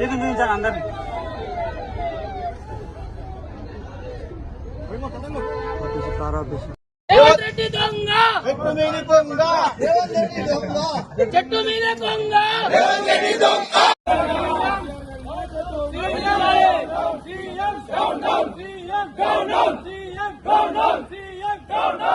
మీద నిలిచారు అందరినీ రేవంత్ రెడ్డి దొంగ చెట్టు మీద దొంగ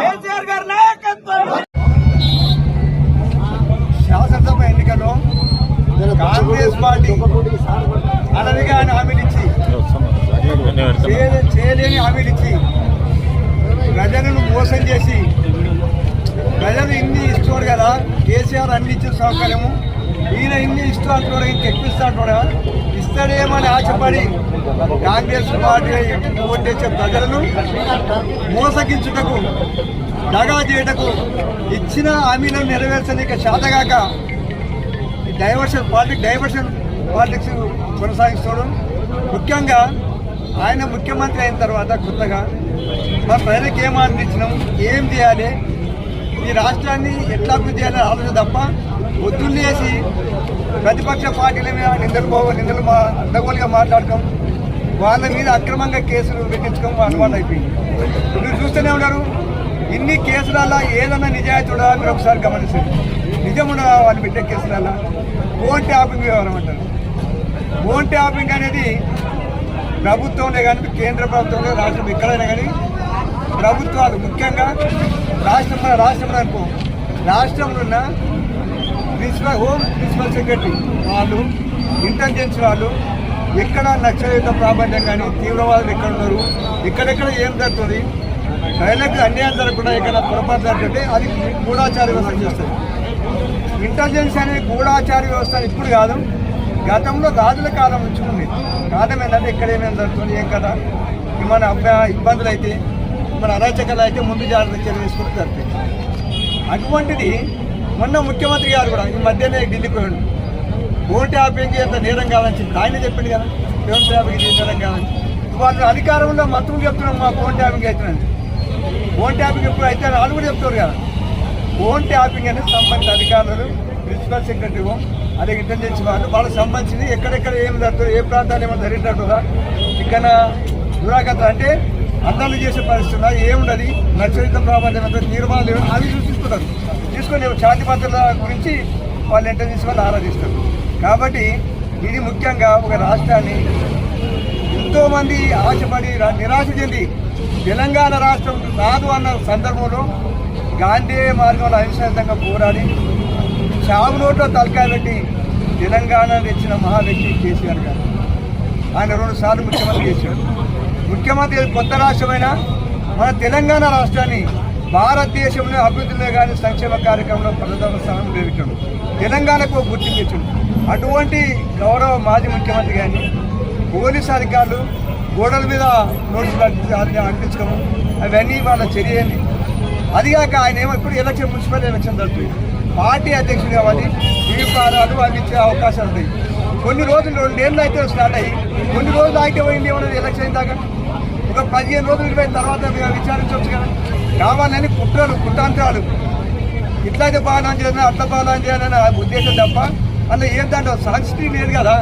కేసీఆర్ గారి నాయకత్వం! శాసనసభ ఎన్నికల్లో కాంగ్రెస్ పార్టీ అనదిగా హామీలు ఇచ్చి చేయలే- చేయలేని హామీలు ఇచ్చి ప్రజలను మోసం చేసి ప్రజలు ఇన్ని ఇస్తున్నారు కదా కేసీఆర్ అన్ని ఇచ్చిన సౌకర్యము. ఈయన ఇన్ని ఇష్టం అంటున్నాడు ఇంక ఎక్కువ ఇస్తా ఇస్తాడేమని ఆశపడి కాంగ్రెస్ పార్టీ ఓటేసే ప్రజలను మోసగించుటకు దగా చేయటకు ఇచ్చిన హామీలను నెరవేర్చలేక శాతగాక ఈ డైవర్షన్ పాలిటిక్ డైవర్షన్ పాలిటిక్స్ కొనసాగిస్తాడు. ముఖ్యంగా ఆయన ముఖ్యమంత్రి అయిన తర్వాత కొత్తగా మా ప్రజలకు ఏం అందించినాం ఏం చేయాలి ఈ రాష్ట్రాన్ని ఎట్లా అభివృద్ధి చేయాలని ఆలోచన తప్ప పొద్దున్నేసి ప్రతిపక్ష పార్టీల మీద నిందలు నిందలు మా మాట్లాడటం వాళ్ళ మీద అక్రమంగా కేసులు పెట్టించడం అనుమానం అయిపోయింది. మీరు చూస్తూనే ఉన్నారు ఇన్ని కేసులలో ఏదన్నా నిజాయితీ ఉండదా మీరు ఒకసారి గమనించండి. నిజం ఉండదా వాళ్ళు పెట్టే కేసులలో ఓన్ ట్యాపింగ్ వ్యవహారం అంటారు. ఓన్ ట్యాపింగ్ అనేది ప్రభుత్వంలో కానీ కేంద్ర ప్రభుత్వంలో రాష్ట్రం ఎక్కడైనా కానీ ప్రభుత్వాలు ముఖ్యంగా రాష్ట్రం రాష్ట్రంలో అనుకో. రాష్ట్రంలో ఉన్న ప్రిన్సిపల్ హోమ్ ప్రిన్సిపల్ సెక్రటరీ వాళ్ళు ఇంటెలిజెన్స్ వాళ్ళు ఎక్కడ నక్సలిత ప్రాబల్యం కానీ తీవ్రవాదులు ఎక్కడ ఉన్నారు ఎక్కడెక్కడ ఏం జరుగుతుంది ప్రజలకు అన్యాయం జరగకుండా ఎక్కడ పొరపాటు జరుగుతుంటే అది గూఢాచార వ్యవస్థ చేస్తుంది. ఇంటెలిజెన్స్ అనేది గూఢాచార వ్యవస్థ ఇప్పుడు కాదు గతంలో రాజుల కాలం నుంచి ఉంది. కారణం ఏంటంటే ఇక్కడ ఏమేమి జరుగుతుంది ఏం కదా మన అబ్బా ఇబ్బందులు అయితే మన అరాచకాలు అయితే ముందు జాగ్రత్త చర్య తీసుకుంటూ జరుగుతాయి అటువంటిది మొన్న ముఖ్యమంత్రి గారు కూడా ఈ మధ్యనే ఢిల్లీకి పోయాడు. ఓటు యాపింగ్ ఎంత నేరం కాదని చెప్పి ఆయన చెప్పింది కదా ఓటు యాపింగ్ నేరం కాదని వాళ్ళు అధికారంలో మొత్తం చెప్తున్నాం మా ఫోన్ ట్యాపింగ్ అవుతుందని ఫోన్ ట్యాపింగ్ ఎప్పుడు అయితే వాళ్ళు కూడా చెప్తారు కదా. ఫోన్ ట్యాపింగ్ అనేది సంబంధిత అధికారులు ప్రిన్సిపల్ సెక్రటరీ అదే ఇంటెలిజెన్స్ వాళ్ళు వాళ్ళకి సంబంధించింది ఎక్కడెక్కడ ఏం జరుగుతుంది ఏ ప్రాంతాలు ఏమైనా జరిగినట్టుగా ఇక్కడ దురాగత అంటే అందరూ చేసే పరిస్థితి ఏముండదు? నచ్చరితం ప్రాబల్యం ఎంత తీర్మానాలు అవి చూసుకుంటారు తీసుకొని శాంతి భద్రత గురించి వాళ్ళు ఎంటర్ తీసుకొని ఆరాధిస్తారు కాబట్టి ఇది ముఖ్యంగా ఒక రాష్ట్రాన్ని ఎంతోమంది ఆశపడి నిరాశ చెంది తెలంగాణ రాష్ట్రం రాదు అన్న సందర్భంలో గాంధీ మార్గంలో అవిశాంతంగా పోరాడి చావు నోట్లో తలకాయ పెట్టి తెలంగాణ తెచ్చిన మహా వ్యక్తి కేసీఆర్ గారు. ఆయన రెండు సార్లు ముఖ్యమంత్రి చేశాడు. ముఖ్యమంత్రి కొత్త రాష్ట్రమైన మన తెలంగాణ రాష్ట్రాన్ని భారతదేశంలో అభివృద్ధిలో కానీ సంక్షేమ కార్యక్రమంలో ప్రజల స్థానం నిలిచాడు తెలంగాణకు గుర్తింపు ఇచ్చాడు అటువంటి గౌరవ మాజీ ముఖ్యమంత్రి కానీ పోలీస్ అధికారులు గోడల మీద నోటీసులు అంటి- అంటించడం అవన్నీ వాళ్ళ చర్యని అదిగాక ఆయన ఏమో ఇప్పుడు ఎలక్షన్ మున్సిపల్ ఎలక్షన్ జరుగుతుంది. పార్టీ అధ్యక్షుడు కావాలి దీపాలు అవి ఇచ్చే అవకాశాలు ఉంటాయి. కొన్ని రోజులు రెండేళ్ళు అయితే స్టార్ట్ అయ్యి కొన్ని రోజులు ఆగిపోయింది పోయింది ఏమన్నా ఎలక్షన్ అయిన దాకా ఒక పదిహేను రోజులు ఇరవై తర్వాత విచారించవచ్చు కదా. కావాలని కుట్రలు కుట్రాంతరాలు ఇట్లయితే బాగా చేయాలని అట్లా బాగా చేయాలని ఉద్దేశం తప్ప అందులో ఏంటంటే సంస్కృతి లేదు కదా.